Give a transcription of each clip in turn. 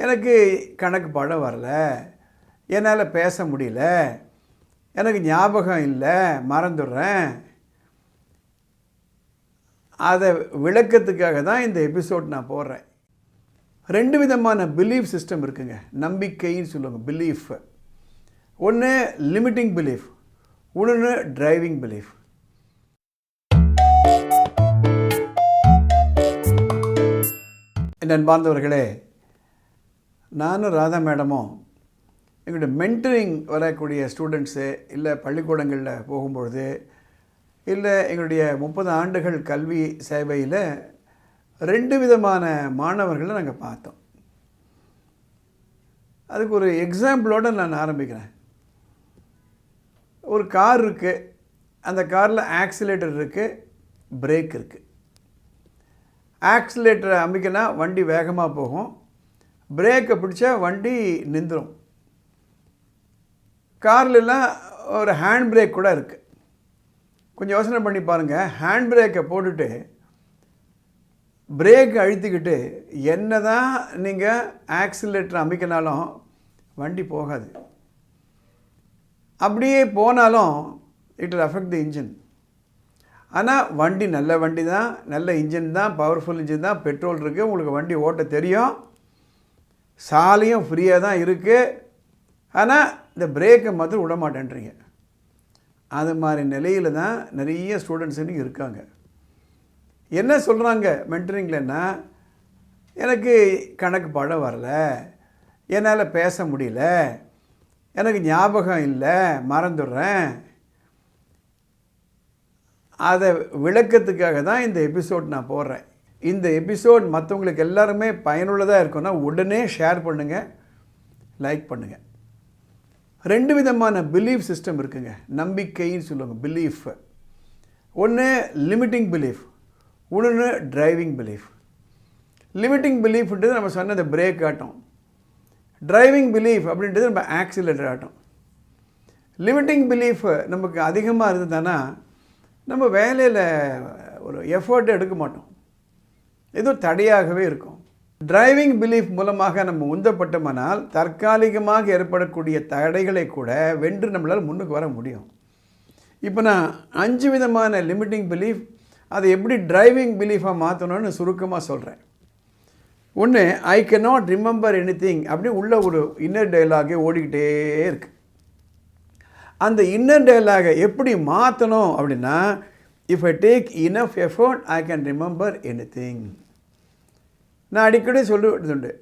எனக்கு கணக்கு பாடம் வரல. என்னால் பேச முடியல. எனக்கு ஞாபகம் இல்லை. மறந்துடுறேன். அதை விளக்கத்துக்காக தான் இந்த எபிசோட் நான் போடுறேன். ரெண்டு விதமான பிலீஃப் சிஸ்டம் இருக்குங்க. நம்பிக்கைன்னு சொல்லுவாங்க பிலீஃப் ஒன்று லிமிட்டிங் பிலீஃப் ஒன்று டிரைவிங் பிலீஃப் நண்பார்ந்தவர்களே நானும் ராதா மேடமும் எங்களுடைய மென்டரிங் வரக்கூடிய ஸ்டூடெண்ட்ஸு இல்லை பள்ளிக்கூடங்களில் போகும்பொழுது இல்லை எங்களுடைய முப்பது ஆண்டுகள் கல்வி சேவையில் ரெண்டு விதமான மாணவர்களை நாங்கள் பார்த்தோம். அதுக்கு ஒரு எக்ஸாம்பிளோடு நான் ஆரம்பிக்கிறேன். ஒரு கார் இருக்குது அந்த காரில் ஆக்சிலேட்டர் இருக்குது பிரேக் இருக்குது ஆக்சிலேட்டரை அமைக்கினா வண்டி வேகமாக போகும். பிரேக்கை பிடிச்சா வண்டி நின்றுடும் கார்லெலாம் ஒரு ஹேண்ட் பிரேக் கூட இருக்குது கொஞ்சம் யோசனை பண்ணி பாருங்கள் ஹேண்ட் பிரேக்கை போட்டுட்டு பிரேக் அழுத்திக்கிட்டு என்ன தான் நீங்கள் ஆக்சிலேட்டர் அமைக்கினாலும் வண்டி போகாது. அப்படியே போனாலும் it will affect the engine ஆனால் வண்டி நல்ல வண்டி தான் நல்ல இன்ஜின் தான் பவர்ஃபுல் இன்ஜின் தான் பெட்ரோல் இருக்குது உங்களுக்கு வண்டி ஓட்ட தெரியும். சாலையும் ஃப்ரீயாக தான் இருக்குது ஆனால் இந்த பிரேக்கை மாத்திரம் விட மாட்டேன்றீங்க அது மாதிரி நிலையில் தான் நிறைய ஸ்டூடெண்ட்ஸ் இருக்காங்க. என்ன சொல்கிறாங்க மென்டரிங்லன்னா எனக்கு கணக்கு படம் வரல. என்னால் பேச முடியல. எனக்கு ஞாபகம் இல்லை. மறந்துடுறேன். அதை விளக்கத்துக்காக தான் இந்த எபிசோட் நான் போடுறேன். இந்த எபிசோட் மற்றவங்களுக்கு எல்லாருமே பயனுள்ளதாக இருக்குன்னா உடனே ஷேர் பண்ணுங்கள் லைக் பண்ணுங்கள் ரெண்டு விதமான பிலீஃப் சிஸ்டம் இருக்குங்க. நம்பிக்கைன்னு சொல்லுவாங்க பிலீஃப் ஒன்று லிமிட்டிங் பிலீஃப் ஒன்று டிரைவிங் பிலீஃப் லிமிட்டிங் பிலீஃப்ன்றது நம்ம சொன்ன அந்த பிரேக் ஆட்டம் டிரைவிங் பிலீஃப் அப்படின்றது நம்ம ஆக்சிலேட்டர் ஆட்டம் லிமிட்டிங் பிலீஃப் நமக்கு அதிகமாக இருந்ததுன்னா நம்ம வேலையில் ஒரு எஃபர்ட் எடுக்க மாட்டோம். ஏதோ தடையாகவே இருக்கும். டிரைவிங் பிலீஃப் மூலமாக நம்ம உந்தப்பட்டோமானால் தற்காலிகமாக ஏற்படக்கூடிய தடைகளை கூட வென்று நம்மளால் முன்னுக்கு வர முடியும். இப்போ நான் அஞ்சு விதமான லிமிட்டிங் பிலீஃப் அதை எப்படி டிரைவிங் பிலீஃபாக மாற்றணும்னு சுருக்கமாக சொல்கிறேன் ஒன்று I cannot remember anything அப்படி உள்ள ஒரு இன்னர் டைலாகே ஓடிக்கிட்டே இருக்கு. அந்த இன்னர் டைலாகை எப்படி மாற்றணும் அப்படின்னா if I take enough effort I can remember anything நான் அடிக்கடி சொல்லுவது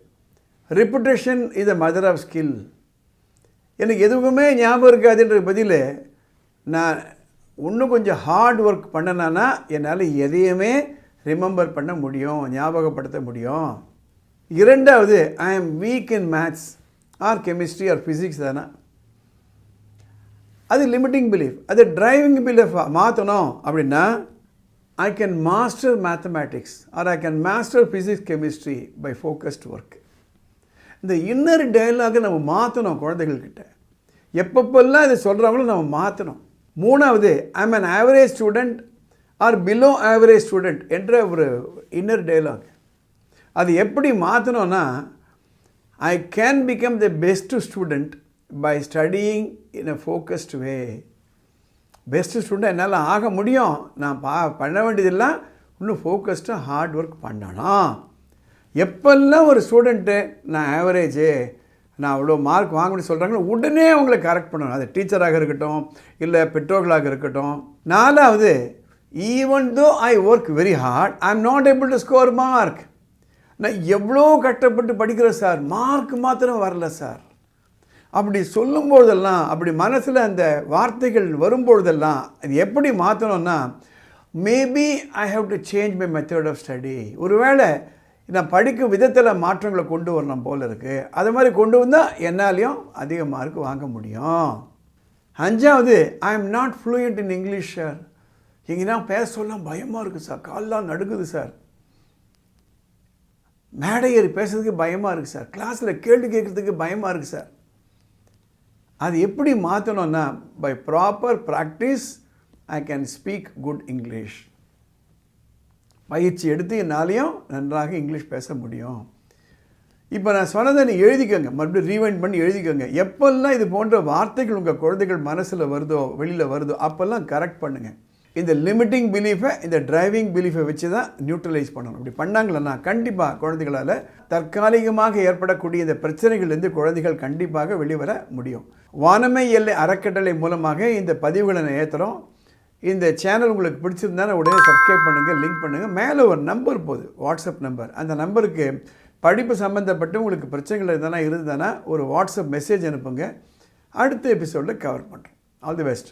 reputation is a mother of skill எனக்கு எதுவுமே ஞாபகம் இருக்காதுன்ற பதில் நான் இன்னும் கொஞ்சம் ஹார்ட் ஒர்க் பண்ணனானா என்னால் எதையுமே ரிமெம்பர் பண்ண முடியும் ஞாபகப்படுத்த முடியும். இரண்டாவது I am weak in maths or chemistry or physics தானே? அது லிமிட்டிங் பிலீஃப் அது டிரைவிங் பிலீஃப் மாற்றணும் அப்படின்னா I can master mathematics or I can master physics chemistry by focused work இந்த இன்னர் டயலாகை நம்ம மாற்றணும் குழந்தைகள்கிட்ட. எப்பப்பெல்லாம் இதை சொல்கிறாங்களோ நம்ம மாற்றணும் மூணாவது I'm an average student or below average student என்ற ஒரு இன்னர் டயலாக் அது எப்படி மாற்றணும்னா I can become the best student by studying in a focused way best student என்னால் ஆக முடியும். நான் பா பண்ண வேண்டியதெல்லாம் இன்னும் ஃபோக்கஸ்டாக ஹார்ட் ஒர்க் பண்ணணும். எப்பெல்லாம் ஒரு ஸ்டூடெண்ட்டு நான் ஆவரேஜு நான் அவ்வளோ மார்க் வாங்கணும்னு சொல்கிறாங்களோ உடனே அவங்கள கரெக்ட் பண்ணணும். அது டீச்சராக இருக்கட்டும் இல்லை பெற்றோர்களாக இருக்கட்டும். நாலாவது even though I work very hard I am not able to score mark நான் எவ்வளோ கஷ்டப்பட்டு படிக்கிறேன் சார்? மார்க் மாத்திரம் வரல சார். அப்படி சொல்லும்பொழுதெல்லாம் அப்படி மனசில் அந்த வார்த்தைகள் வரும்பொழுதெல்லாம் அது எப்படி மாற்றணும்னா maybe I have to change my method of study ஒருவேளை நான் படிக்கும் விதத்தில் மாற்றங்களை கொண்டு வரணும் போல் இருக்குது அது மாதிரி கொண்டு வந்தால் என்னாலையும் அதிக மார்க் வாங்க முடியும். அஞ்சாவது I am not fluent in English sir எங்கன்னா பேச சொல்லலாம் பயமாக இருக்குது சார் கால்லாம் நடுக்குது சார் மேடையர் பேசுறதுக்கு பயமாக இருக்குது சார் கிளாஸில் கேள்வி கேட்குறதுக்கு பயமாக இருக்குது சார் அது எப்படி மாற்றணும்னா by proper practice I can speak good English பயிற்சி எடுத்து என்னாலையும் நன்றாக இங்கிலீஷ் பேச முடியும். இப்போ நான் சொன்னதை நீ எழுதிக்கோங்க. மறுபடியும் ரீவைண்ட் பண்ணி எழுதிக்கோங்க. எப்பெல்லாம் இது போன்ற வார்த்தைகள் உங்கள் குழந்தைகள் மனசில் வருதோ வெளியில் வருதோ அப்போல்லாம் கரெக்ட் பண்ணுங்கள் இந்த லிமிட்டிங் பிலீஃபை இந்த டிரைவிங் பிலீஃபை வச்சு தான் நியூட்ரலைஸ் பண்ணணும். இப்படி பண்ணாங்களன்னா கண்டிப்பாக குழந்தைகளால் தற்காலிகமாக ஏற்படக்கூடிய இந்த பிரச்சனைகள்லேருந்து குழந்தைகள் கண்டிப்பாக வெளிவர முடியும். வானமை எல்லை அறக்கட்டளை மூலமாக இந்த பதிவுகளை நான் ஏற்றுறோம் இந்த சேனல் உங்களுக்கு பிடிச்சிருந்தா உடனே சப்ஸ்கிரைப் பண்ணுங்கள் லிங்க் பண்ணுங்கள் மேலே ஒரு நம்பர் போகுது வாட்ஸ்அப் நம்பர் அந்த நம்பருக்கு படிப்பு சம்மந்தப்பட்டு உங்களுக்கு பிரச்சனைகள் எதனா இருந்ததுன்னா ஒரு வாட்ஸ்அப் மெசேஜ் அனுப்புங்க. அடுத்த எபிசோடில் கவர் பண்ணுறோம் ஆல் தி பெஸ்ட்